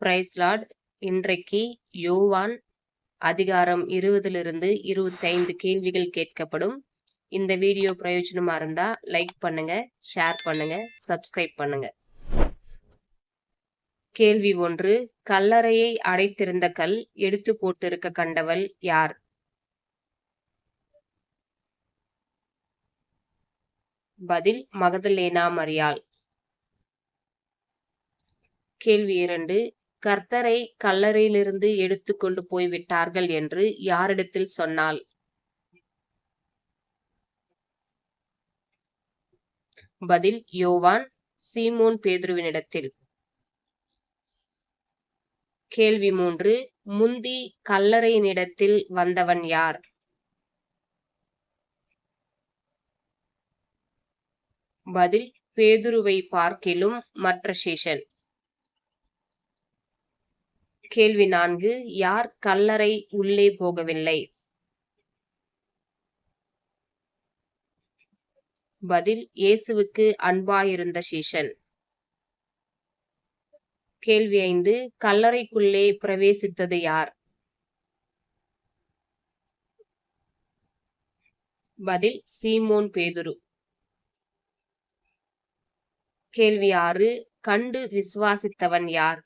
Price Lord இன்றைக்கு யோவான் அதிகாரம் இருபதிலிருந்து இருபத்தைந்து கேள்விகள் கேட்கப்படும். இந்த வீடியோ பிரயோஜனமா இருந்தா லைக் பண்ணுங்க ஷேர் பண்ணுங்க சப்ஸ்கிரைப் பண்ணுங்க. கேள்வி ஒன்று கல்லறையை அடைத்திருந்த கல் எடுத்து போட்டிருக்க கண்டவள் யார்? பதில் மகதலேனா மரியாள். கேள்வி இரண்டு கர்த்தரை கல்லறையிலிருந்து எடுத்து கொண்டு போய் விட்டார்கள் என்று யாரிடத்தில் சொன்னாள்? பதில் யோவான் சீமோன் பேதுருவினிடத்தில். கேள்வி மூன்று முந்தி கல்லறையினிடத்தில் வந்தவன் யார்? பதில் பேதுருவை பார்க்கிலும் மற்ற சேஷன். கேள்வி நான்கு யார் கல்லறை உள்ளே போகவில்லை? பதில் இயேசுவுக்கு அன்பாயிருந்த சீஷன். கேள்வி ஐந்து கல்லறைக்குள்ளே பிரவேசித்தது யார்? பதில் சீமோன் பேதுரு. கேள்வி ஆறு கண்டு விசுவாசித்தவன் யார்?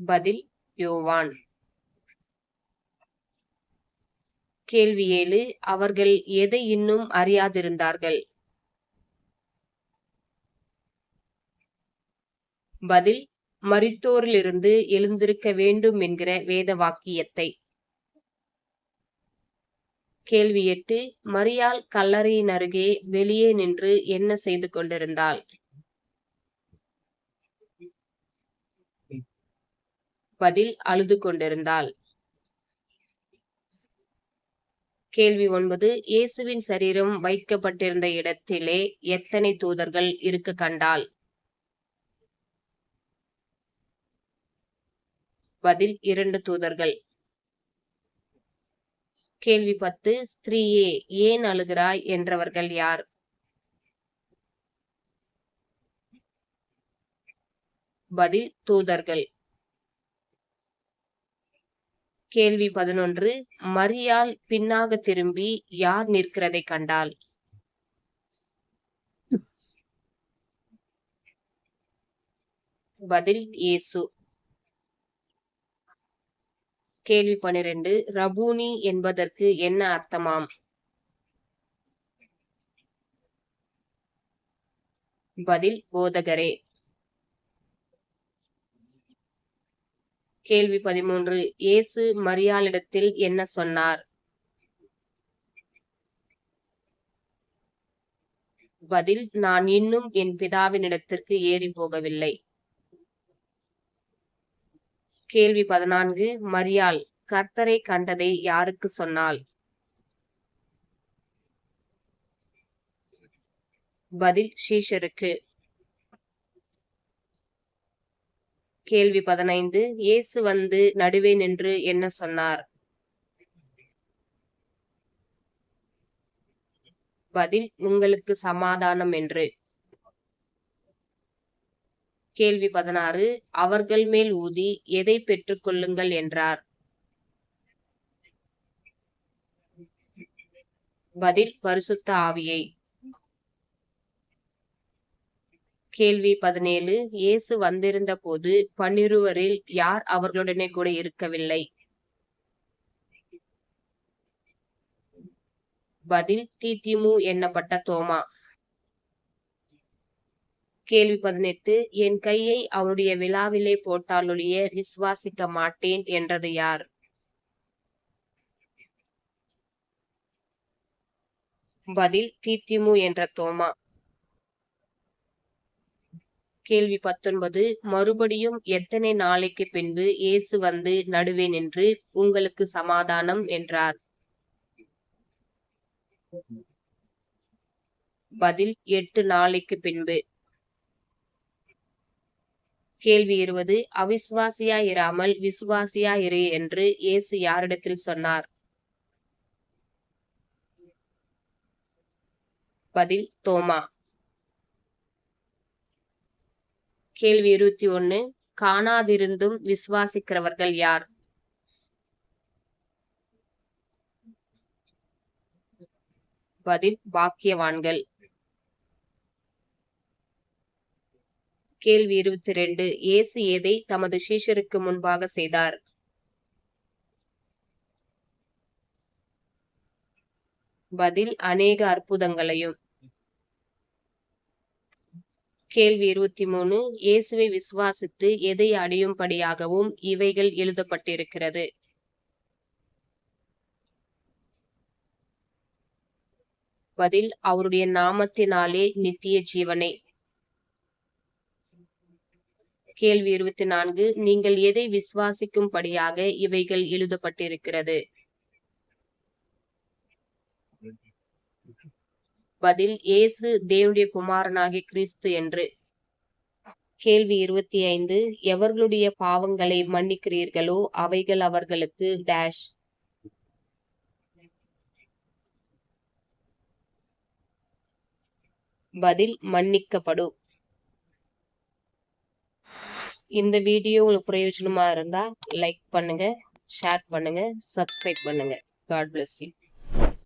பதில் யோவான். கேள்வி ஏழு அவர்கள் எதை இன்னும் அறியாதிருந்தார்கள்? பதில் மரித்தோரிலிருந்து எழுந்திருக்க வேண்டும் என்கிற வேத வாக்கியத்தை. கேள்வி எட்டு மரியாள் கல்லறையின் அருகே வெளியே நின்று என்ன செய்து கொண்டிருந்தாள்? பதில் அழுது கொண்டிருந்தாள். கேள்வி ஒன்பது. இயேசுவின் சரீரம் வைக்கப்பட்டிருந்த இடத்திலே எத்தனை தூதர்கள் இருக்க கண்டாள்? பதில் இரண்டு தூதர்கள். கேள்வி பத்து. ஸ்திரீயே ஏன் அழுகிறாய் என்றவர்கள் யார்? பதில் தூதர்கள். கேள்வி பதினொன்று மரியாள் பின்னாக திரும்பி யார் நிற்கிறதை கண்டாள்? பதில் இயேசு. கேள்வி பனிரெண்டு ரபூனி என்பதற்கு என்ன அர்த்தமாம்? பதில் போதகரே. கேள்வி பதிமூன்று. இயேசு மரியாளிடத்தில் என்ன சொன்னார்? பதில் நான் இன்னும் என் பிதாவினிடத்திற்கு ஏறி போகவில்லை கேள்வி பதினான்கு. மரியாள் கர்த்தரை கண்டதை யாருக்கு சொன்னாள்? பதில் ஷீஷருக்கு கேள்வி பதினைந்து இயேசு வந்து நடுவே நின்று என்ன சொன்னார்? பதில் உங்களுக்கு சமாதானம் என்று. கேள்வி பதினாறு அவர்கள் மேல் ஊதி எதை பெற்றுக் கொள்ளுங்கள் என்றார். பதில் பரிசுத்த ஆவியை. கேள்வி பதினேழு. இயேசு வந்திருந்த போது பன்னிருவரில் யார் அவர்களுடனே கூட இருக்கவில்லை? பதில் தீத்திமு எண்ணப்பட்ட தோமா? கேள்வி பதினெட்டு. என் கையை அவருடைய விழாவிலே போட்டாலொழிய விசுவாசிக்க மாட்டேன் என்றது யார்? பதில் தீத்திமு என்ற தோமா. கேள்வி பத்தொன்பது. மறுபடியும் எத்தனை நாளைக்கு பின்பு இயேசு வந்து நடுவே நின்று உங்களுக்கு சமாதானம் என்றார்? பதில் எட்டு நாளைக்கு பின்பு. கேள்வி இருபது. விசுவாசியா இரு என்று இயேசு யாரிடத்தில் சொன்னார்? பதில் தோமா. கேள்வி இருபத்தி ஒண்ணு. காணாதிருந்தும் விசுவாசிக்கிறவர்கள் யார்? பதில் பாக்கியவான்கள். கேள்வி இருபத்தி ரெண்டு. இயேசு எதை தமது சீஷருக்கு முன்பாக செய்தார்? பதில் அநேக அற்புதங்களையும். கேள்வி இருபத்தி மூணு இயேசுவை விசுவாசித்து எதை அடையும்படியாகவும் இவைகள் எழுதப்பட்டிருக்கிறது. பதில் அவருடைய நாமத்தினாலே நித்திய ஜீவனை. கேள்வி இருபத்தி நான்கு நீங்கள் எதை விசுவாசிக்கும்படியாக இவைகள் எழுதப்பட்டிருக்கிறது? பதில் இயேசு தேவனுடைய குமாரனாகிய கிறிஸ்து என்று. கேள்வி இருபத்தி ஐந்து எவர்களுடைய பாவங்களை மன்னிக்கிறீர்களோ அவைகள் அவர்களுக்கு டேஷ் பதில் மன்னிக்கப்படும். இந்த வீடியோ உங்களுக்கு பிரயோஜனமா இருந்தா லைக் பண்ணுங்க ஷேர் பண்ணுங்க சப்ஸ்கிரைப் பண்ணுங்க. God bless you